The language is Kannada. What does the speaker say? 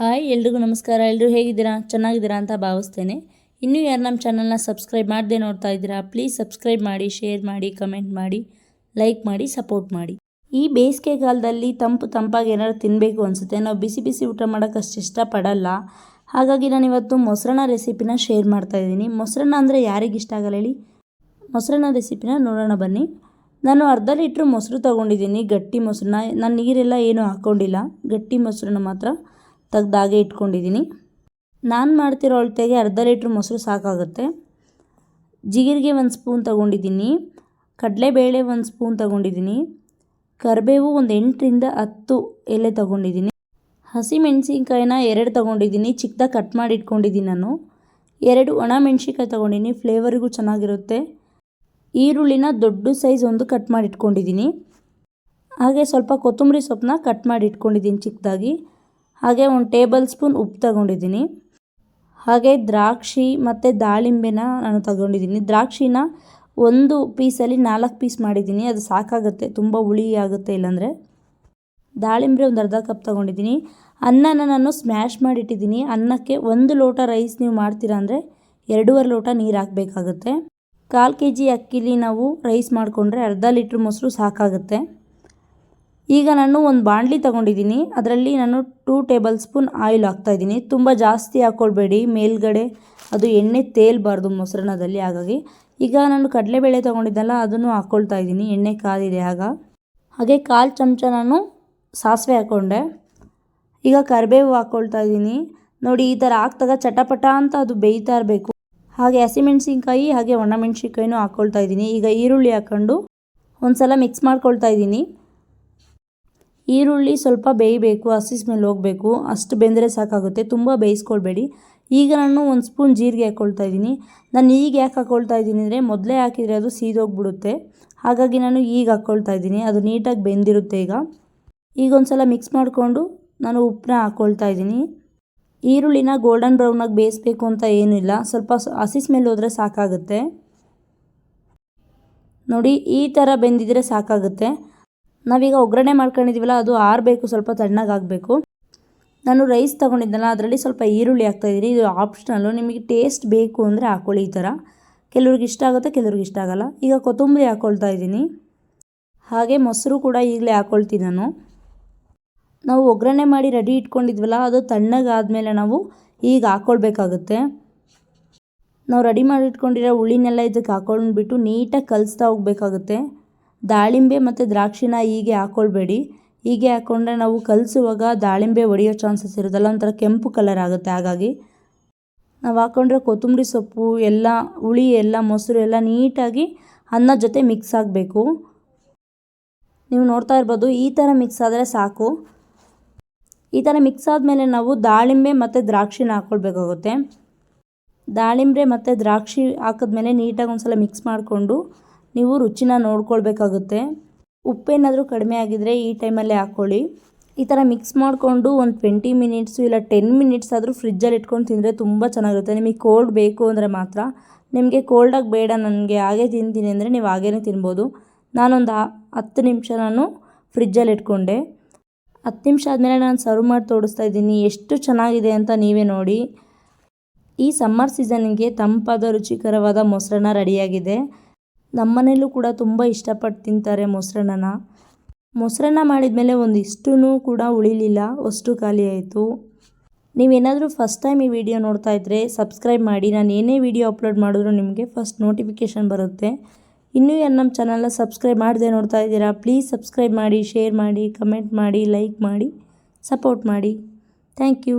ಹಾಯ್, ಎಲ್ರಿಗೂ ನಮಸ್ಕಾರ. ಎಲ್ಲರೂ ಹೇಗಿದ್ದೀರಾ? ಚೆನ್ನಾಗಿದ್ದೀರಾ ಅಂತ ಭಾವಿಸ್ತೇನೆ. ಇನ್ನೂ ಯಾರು ನಮ್ಮ ಚಾನಲ್ನ ಸಬ್ಸ್ಕ್ರೈಬ್ ಮಾಡದೆ ನೋಡ್ತಾ ಇದ್ದೀರಾ, ಪ್ಲೀಸ್ ಸಬ್ಸ್ಕ್ರೈಬ್ ಮಾಡಿ, ಶೇರ್ ಮಾಡಿ, ಕಮೆಂಟ್ ಮಾಡಿ, ಲೈಕ್ ಮಾಡಿ, ಸಪೋರ್ಟ್ ಮಾಡಿ. ಈ ಬೇಸಿಗೆಗಾಲದಲ್ಲಿ ತಂಪು ತಂಪಾಗಿ ಏನಾದ್ರು ತಿನ್ನಬೇಕು ಅನಿಸುತ್ತೆ. ನಾವು ಬಿಸಿ ಬಿಸಿ ಊಟ ಮಾಡೋಕ್ಕೆ ಅಷ್ಟು ಇಷ್ಟಪಡಲ್ಲ. ಹಾಗಾಗಿ ನಾನು ಇವತ್ತು ಮೊಸರನ್ನ ರೆಸಿಪಿನ ಶೇರ್ ಮಾಡ್ತಾ ಇದ್ದೀನಿ. ಮೊಸರನ್ನ ಅಂದರೆ ಯಾರಿಗೆ ಇಷ್ಟ ಆಗಲ್ಲ ಹೇಳಿ? ಮೊಸರನ್ನ ರೆಸಿಪಿನ ನೋಡೋಣ ಬನ್ನಿ. ನಾನು ಅರ್ಧ ಲೀಟ್ರ್ ಮೊಸರು ತೊಗೊಂಡಿದ್ದೀನಿ. ಗಟ್ಟಿ ಮೊಸರನ್ನ. ನಾನು ನೀರೆಲ್ಲ ಏನೂ ಹಾಕ್ಕೊಂಡಿಲ್ಲ ಗಟ್ಟಿ ಮೊಸರನ್ನ ಮಾತ್ರ. ತೆಗ್ದಾಗೆ ಇಟ್ಕೊಂಡಿದ್ದೀನಿ. ನಾನು ಮಾಡ್ತಿರೋ ಅಳತೆಗೆ ಅರ್ಧ ಲೀಟ್ರ್ ಮೊಸರು ಸಾಕಾಗುತ್ತೆ. ಜೀರಿಗೆ ಒಂದು ಸ್ಪೂನ್ ತೊಗೊಂಡಿದ್ದೀನಿ. ಕಡಲೆಬೇಳೆ ಒಂದು ಸ್ಪೂನ್ ತಗೊಂಡಿದ್ದೀನಿ. ಕರಿಬೇವು ಒಂದು ಎಂಟರಿಂದ ಹತ್ತು ಎಲೆ ತೊಗೊಂಡಿದ್ದೀನಿ. ಹಸಿಮೆಣಸಿನ್ಕಾಯಿನ ಎರಡು ತೊಗೊಂಡಿದ್ದೀನಿ. ಚಿಕ್ಕದಾಗಿ ಕಟ್ ಮಾಡಿ ಇಟ್ಕೊಂಡಿದ್ದೀನಿ ನಾನು. ಎರಡು ಒಣ ಮೆಣಸಿನ್ಕಾಯಿ ತೊಗೊಂಡಿದ್ದೀನಿ. ಫ್ಲೇವರಿಗೂ ಚೆನ್ನಾಗಿರುತ್ತೆ. ಈರುಳ್ಳಿನ ದೊಡ್ಡ ಸೈಜ್ ಒಂದು ಕಟ್ ಮಾಡಿ ಇಟ್ಕೊಂಡಿದ್ದೀನಿ. ಹಾಗೆ ಸ್ವಲ್ಪ ಕೊತ್ತಂಬರಿ ಸೊಪ್ಪನ್ನ ಕಟ್ ಮಾಡಿ ಇಟ್ಕೊಂಡಿದ್ದೀನಿ ಚಿಕ್ಕದಾಗಿ ಹಾಗೆ ಒಂದು ಟೇಬಲ್ ಸ್ಪೂನ್ ಉಪ್ಪು ತಗೊಂಡಿದ್ದೀನಿ. ಹಾಗೆ ದ್ರಾಕ್ಷಿ ಮತ್ತು ದಾಳಿಂಬೆನ ನಾನು ತಗೊಂಡಿದ್ದೀನಿ. ದ್ರಾಕ್ಷಿನ ಒಂದು ಪೀಸಲ್ಲಿ ನಾಲ್ಕು ಪೀಸ್ ಮಾಡಿದ್ದೀನಿ. ಅದು ಸಾಕಾಗುತ್ತೆ, ತುಂಬ ಹುಳಿ ಆಗುತ್ತೆ ಇಲ್ಲಾಂದರೆ. ದಾಳಿಂಬೆ ಒಂದು ಅರ್ಧ ಕಪ್ ತೊಗೊಂಡಿದ್ದೀನಿ. ಅನ್ನನ ನಾನು ಸ್ಮ್ಯಾಶ್ ಮಾಡಿಟ್ಟಿದ್ದೀನಿ. ಅನ್ನಕ್ಕೆ ಒಂದು ಲೋಟ ರೈಸ್ ನೀವು ಮಾಡ್ತೀರಾ ಅಂದರೆ ಎರಡೂವರೆ ಲೋಟ ನೀರು ಹಾಕಬೇಕಾಗುತ್ತೆ. ಕಾಲು ಕೆ ಜಿ ಅಕ್ಕಿಲಿ ನಾವು ರೈಸ್ ಮಾಡಿಕೊಂಡ್ರೆ ಅರ್ಧ ಲೀಟ್ರ್ ಮೊಸರು ಸಾಕಾಗುತ್ತೆ. ಈಗ ನಾನು ಒಂದು ಬಾಣಲಿ ತಗೊಂಡಿದ್ದೀನಿ. ಅದರಲ್ಲಿ ನಾನು ಟೂ ಟೇಬಲ್ ಸ್ಪೂನ್ ಆಯಿಲ್ ಹಾಕ್ತಾಯಿದ್ದೀನಿ ತುಂಬ ಜಾಸ್ತಿ ಹಾಕ್ಕೊಳ್ಬೇಡಿ ಮೇಲ್ಗಡೆ ಅದು ಎಣ್ಣೆ ತೇಲ್ಬಾರ್ದು ಮೊಸರನ್ನದಲ್ಲಿ ಹಾಗಾಗಿ. ಈಗ ನಾನು ಕಡಲೆಬೇಳೆ ತೊಗೊಂಡಿದ್ದಲ್ಲ, ಅದನ್ನು ಹಾಕ್ಕೊಳ್ತಾ ಇದ್ದೀನಿ. ಎಣ್ಣೆ ಕಾದಿದೆ ಆಗ. ಹಾಗೆ ಕಾಲು ಚಮಚ ನಾನು ಸಾಸಿವೆ ಹಾಕ್ಕೊಂಡೆ ಈಗ ಕರಿಬೇವು ಹಾಕ್ಕೊಳ್ತಾ ಇದ್ದೀನಿ. ನೋಡಿ, ಈ ಥರ ಹಾಕ್ದಾಗ ಚಟಪಟ ಅಂತ ಅದು ಬೇಯ್ತಾ ಇರಬೇಕು. ಹಾಗೆ ಹಸಿಮೆಣ್ಸಿನ್ಕಾಯಿ, ಹಾಗೆ ಒಣಮೆಣ್ಸಿನ್ಕಾಯಿನೂ ಹಾಕ್ಕೊಳ್ತಾ ಇದ್ದೀನಿ. ಈಗ ಈರುಳ್ಳಿ ಹಾಕ್ಕೊಂಡು ಒಂದು ಸಲ ಮಿಕ್ಸ್ ಮಾಡ್ಕೊಳ್ತಾ ಇದ್ದೀನಿ. ಈರುಳ್ಳಿ ಸ್ವಲ್ಪ ಬೇಯಬೇಕು ಹಸಿ ಸ್ಮೆಲ್ ಹೋಗಬೇಕು. ಅಷ್ಟು ಬೆಂದರೆ ಸಾಕಾಗುತ್ತೆ. ತುಂಬ ಬೇಯಿಸ್ಕೊಳ್ಬೇಡಿ. ಈಗ ನಾನು ಒಂದು ಸ್ಪೂನ್ ಜೀರಿಗೆ ಹಾಕ್ಕೊಳ್ತಾ ಇದ್ದೀನಿ. ನಾನು ಈಗ ಯಾಕೆ ಹಾಕ್ಕೊಳ್ತಾ ಇದ್ದೀನಿ ಅಂದರೆ ಮೊದಲೇ ಹಾಕಿದರೆ ಅದು ಸೀದೋಗ್ಬಿಡುತ್ತೆ. ಹಾಗಾಗಿ ನಾನು ಈಗ ಹಾಕ್ಕೊಳ್ತಾ ಇದ್ದೀನಿ. ಅದು ನೀಟಾಗಿ ಬೆಂದಿರುತ್ತೆ ಈಗ. ಈಗ ಒಂದು ಸಲ ಮಿಕ್ಸ್ ಮಾಡಿಕೊಂಡು ನಾನು ಉಪ್ಪನ್ನ ಹಾಕ್ಕೊಳ್ತಾ ಇದ್ದೀನಿ. ಈರುಳ್ಳಿನ ಗೋಲ್ಡನ್ ಬ್ರೌನಾಗಿ ಬೇಯಿಸ್ಬೇಕು ಅಂತ ಏನಿಲ್ಲ ಸ್ವಲ್ಪ ಹಸಿ ಸ್ಮೆಲ್ ಹೋದರೆ ಸಾಕಾಗುತ್ತೆ. ನೋಡಿ, ಈ ಥರ ಬೆಂದಿದ್ರೆ ಸಾಕಾಗುತ್ತೆ. ನಾವೀಗ ಒಗ್ಗರಣೆ ಮಾಡ್ಕೊಂಡಿದ್ದೀವಲ್ಲ ಅದು ಆರಬೇಕು, ಸ್ವಲ್ಪ ತಣ್ಣಗಾಗಬೇಕು ನಾನು ರೈಸ್ ತೊಗೊಂಡಿದ್ದಲ್ಲ, ಅದರಲ್ಲಿ ಸ್ವಲ್ಪ ಈರುಳ್ಳಿ ಹಾಕ್ತಾಯಿದ್ದೀನಿ ಇದು ಆಪ್ಷನಲ್ಲು ನಿಮಗೆ ಟೇಸ್ಟ್ ಬೇಕು ಅಂದರೆ ಹಾಕ್ಕೊಳ್ಳಿ ಈ ಥರ ಕೆಲವ್ರಿಗೆ ಇಷ್ಟ ಆಗುತ್ತೆ, ಕೆಲವ್ರಿಗೆ ಇಷ್ಟ ಆಗೋಲ್ಲ. ಈಗ ಕೊತ್ತಂಬರಿ ಹಾಕ್ಕೊಳ್ತಾ ಇದ್ದೀನಿ. ಹಾಗೆ ಮೊಸರು ಕೂಡ ಈಗಲೇ ಹಾಕ್ಕೊಳ್ತೀನಿ ನಾನು. ನಾವು ಒಗ್ಗರಣೆ ಮಾಡಿ ರೆಡಿ ಇಟ್ಕೊಂಡಿದ್ವಲ್ಲ, ಅದು ತಣ್ಣಗಾದಮೇಲೆ ನಾವು ಈಗ ಹಾಕ್ಕೊಳ್ಬೇಕಾಗುತ್ತೆ ನಾವು ರೆಡಿ ಮಾಡಿ ಇಟ್ಕೊಂಡಿರೋ ಹುಳಿನೆಲ್ಲ ಇದಕ್ಕೆ ಹಾಕ್ಕೊಂಡ್ಬಿಟ್ಟು ನೀಟಾಗಿ ಕಲಿಸ್ತಾ ಹೋಗ್ಬೇಕಾಗುತ್ತೆ. ದಾಳಿಂಬೆ ಮತ್ತು ದ್ರಾಕ್ಷಿನ ಹೀಗೆ ಹಾಕ್ಕೊಳ್ಬೇಡಿ ಹೀಗೆ ಹಾಕ್ಕೊಂಡ್ರೆ ನಾವು ಕಲಿಸುವಾಗ ದಾಳಿಂಬೆ ಒಡೆಯೋ ಚಾನ್ಸಸ್ ಇರೋದಲ್ಲ ಒಂಥರ ಕೆಂಪು ಕಲರ್ ಆಗುತ್ತೆ. ಹಾಗಾಗಿ ನಾವು ಹಾಕ್ಕೊಂಡ್ರೆ ಕೊತ್ತಂಬರಿ ಸೊಪ್ಪು, ಎಲ್ಲ ಹುಳಿ, ಎಲ್ಲ ಮೊಸರು, ಎಲ್ಲ ನೀಟಾಗಿ ಅನ್ನ ಜೊತೆ ಮಿಕ್ಸ್ ಆಗಬೇಕು. ನೀವು ನೋಡ್ತಾ ಇರ್ಬೋದು, ಈ ಥರ ಮಿಕ್ಸ್ ಆದರೆ ಸಾಕು. ಈ ಥರ ಮಿಕ್ಸ್ ಆದಮೇಲೆ ನಾವು ದಾಳಿಂಬೆ ಮತ್ತು ದ್ರಾಕ್ಷಿನ ಹಾಕ್ಕೊಳ್ಬೇಕಾಗುತ್ತೆ ದಾಳಿಂಬೆ ಮತ್ತು ದ್ರಾಕ್ಷಿ ಹಾಕಿದ್ಮೇಲೆ ನೀಟಾಗಿ ಒಂದು ಸಲ ಮಿಕ್ಸ್ ಮಾಡಿಕೊಂಡು ನೀವು ರುಚಿನ ನೋಡ್ಕೊಳ್ಬೇಕಾಗುತ್ತೆ. ಉಪ್ಪೇನಾದರೂ ಕಡಿಮೆ ಆಗಿದ್ದರೆ ಈ ಟೈಮಲ್ಲೇ ಹಾಕ್ಕೊಳ್ಳಿ ಈ ಥರ ಮಿಕ್ಸ್ ಮಾಡಿಕೊಂಡು ಒಂದು ಟ್ವೆಂಟಿ ಮಿನಿಟ್ಸು ಇಲ್ಲ ಟೆನ್ ಮಿನಿಟ್ಸ್ ಆದರೂ ಫ್ರಿಜ್ಜಲ್ಲಿ ಇಟ್ಕೊಂಡು ತಿಂದರೆ ತುಂಬ ಚೆನ್ನಾಗಿರುತ್ತೆ. ನಿಮಗೆ ಕೋಲ್ಡ್ ಬೇಕು ಅಂದರೆ ಮಾತ್ರ. ನಿಮಗೆ ಕೋಲ್ಡಾಗಿ ಬೇಡ ನನಗೆ ಹಾಗೆ ತಿಂತೀನಿ ಅಂದರೆ ನೀವು ಹಾಗೇ ತಿನ್ಬೋದು. ನಾನೊಂದು ಹತ್ತು ನಿಮಿಷ ನಾನು ಫ್ರಿಜ್ಜಲ್ಲಿ ಇಟ್ಕೊಂಡೆ. ಹತ್ತು ನಿಮಿಷ ಆದಮೇಲೆ ನಾನು ಸರ್ವ್ ಮಾಡಿ ತೋರಿಸ್ತಾ ಇದ್ದೀನಿ. ಎಷ್ಟು ಚೆನ್ನಾಗಿದೆ ಅಂತ ನೀವೇ ನೋಡಿ. ಈ ಸಮ್ಮರ್ ಸೀಸನ್ಗೆ ತಂಪಾದ ರುಚಿಕರವಾದ ಮೊಸರನ್ನ ರೆಡಿಯಾಗಿದೆ. ನಮ್ಮನೇಲೂ ಕೂಡ ತುಂಬ ಇಷ್ಟಪಟ್ಟು ತಿಂತಾರೆ ಮೊಸರನ್ನ. ಮೊಸರನ್ನ ಮಾಡಿದ್ಮೇಲೆ ಒಂದಿಷ್ಟೂ ಕೂಡ ಉಳಿಲಿಲ್ಲ, ಅಷ್ಟು ಖಾಲಿ ಆಯಿತು. ನೀವೇನಾದರೂ ಫಸ್ಟ್ ಟೈಮ್ ಈ ವಿಡಿಯೋ ನೋಡ್ತಾ ಇದ್ದರೆ ಸಬ್ಸ್ಕ್ರೈಬ್ ಮಾಡಿ. ನಾನು ಏನೇ ವಿಡಿಯೋ ಅಪ್ಲೋಡ್ ಮಾಡಿದ್ರು ನಿಮಗೆ ಫಸ್ಟ್ ನೋಟಿಫಿಕೇಷನ್ ಬರುತ್ತೆ. ಇನ್ನೂ ಯಾರು ನಮ್ಮ ಚಾನಲ್ನ ಸಬ್ಸ್ಕ್ರೈಬ್ ಮಾಡದೆ ನೋಡ್ತಾ ಇದ್ದೀರಾ ಪ್ಲೀಸ್ ಸಬ್ಸ್ಕ್ರೈಬ್ ಮಾಡಿ ಶೇರ್ ಮಾಡಿ ಕಮೆಂಟ್ ಮಾಡಿ ಲೈಕ್ ಮಾಡಿ ಸಪೋರ್ಟ್ ಮಾಡಿ. Thank you